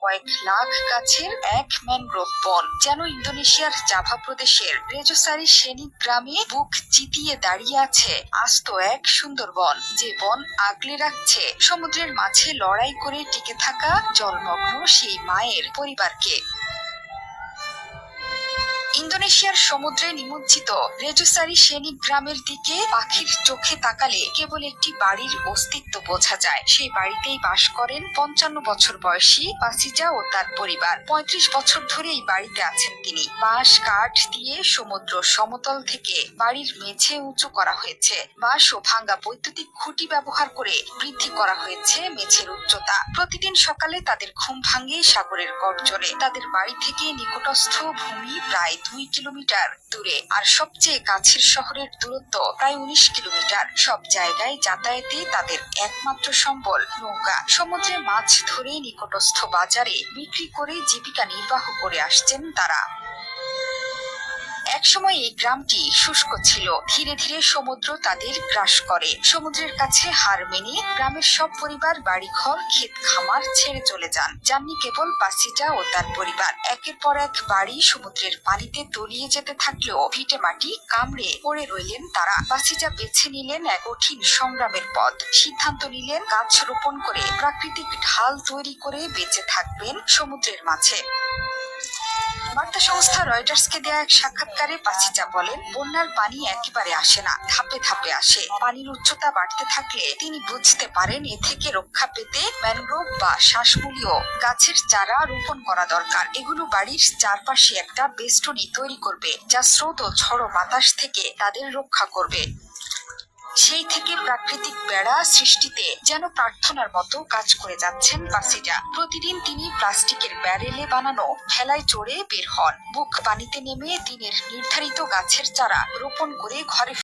কয়েক লাখ গাছের এক ম্যানগ্রোভ বন, যেন ইন্দোনেশিয়ার জাভা প্রদেশের রেজোসারি সেনিক গ্রামে বুক চিতিয়ে দাঁড়িয়ে আছে আস্ত এক সুন্দরবন যে বন আগলে রাখছে সমুদ্রের মাঝে লড়াই করে টিকে থাকা জলমগ্ন সেই মায়ের পরিবারকে। ইন্দোনেশিয়ার সমুদ্রে নিমজ্জিত রেজুসারি সেনিক গ্রামের দিকে পাখির চোখে তাকালে কেবল একটি বাড়ির অস্তিত্ব বোঝা যায়। সেই বাড়িতেই বাস করেন পঞ্চান্ন বছর বয়সী পাসিজা ও তার পরিবার। পঁয়ত্রিশ বছর ধরে এই বাড়িতে আছেন তিনি। বাঁশ, কাঠ দিয়ে সমুদ্র সমতল থেকে বাড়ির মেঝে উঁচু করা হয়েছে। বাঁশ ও ভাঙ্গা বৈদ্যুতিক খুঁটি ব্যবহার করে বৃদ্ধি করা হয়েছে মেঝের উচ্চতা। প্রতিদিন সকালে তাদের ঘুম ভাঙে সাগরের গর্জনে। তাদের বাড়ি থেকে নিকটস্থ ভূমি প্রায় দুই কিলোমিটার দূরে, আর সবচেয়ে কাছের শহরের দূরত্ব প্রায় উনিশ কিলোমিটার। সব জায়গায় যাতায়াতে তাদের একমাত্র সম্বল নৌকা। সমুদ্রে মাছ ধরে নিকটস্থ বাজারে বিক্রি করে জীবিকা নির্বাহ করে আসছেন তারা। একসময় এই গ্রামটি শুষ্ক ছিল। ধীরে ধীরে সমুদ্র তাদের গ্রাস করে। সমুদ্রের কাছে হার মেনে গ্রামের সব পরিবার, বাড়িঘর ক্ষেত খামার ছেড়ে চলে যান যাননি কেবল পাসিটা ও তার পরিবার। একের পর এক বাড়ি সমুদ্রের পানিতে তলিয়ে যেতে থাকলেও ভিটে মাটি কামড়ে পড়ে রইলেন তারা। পাসিজা বেছে নিলেন এক কঠিন সংগ্রামের পথ। সিদ্ধান্ত নিলেন গাছ রোপণ করে প্রাকৃতিক ঢাল তৈরি করে বেঁচে থাকবেন সমুদ্রের মাঝে। বার্তা সংস্থা রয়টার্সকে দেয়া এক সাক্ষাৎকারে পাসিজা বলেন, বন্যার পানি একেবারে আসে না, ধাপে ধাপে আসে। পানির উচ্চতা বাড়তে থাকলে তিনি বুঝতে পারেন এ থেকে রক্ষা পেতে ম্যানগ্রোভ বা শ্বাসমূলীয় গাছের চারা রোপণ করা দরকার। এগুলো বাড়ির চারপাশে একটা বেষ্টনী তৈরি করবে, যা স্রোত ও ঝড়ো বাতাস থেকে তাদের রক্ষা করবে। সেই থেকে প্রাকৃতিক বেড়া সৃষ্টিতে যেন প্রার্থনার মতো কাজ করে যাচ্ছেন বাসিজা প্রতিদিন তিনি প্লাস্টিকের ব্যারেলে বানানো ভেলায় চড়ে বের হন। বুক পানিতে নেমে দিনের নির্ধারিত গাছের চারা রোপণ করে ঘরে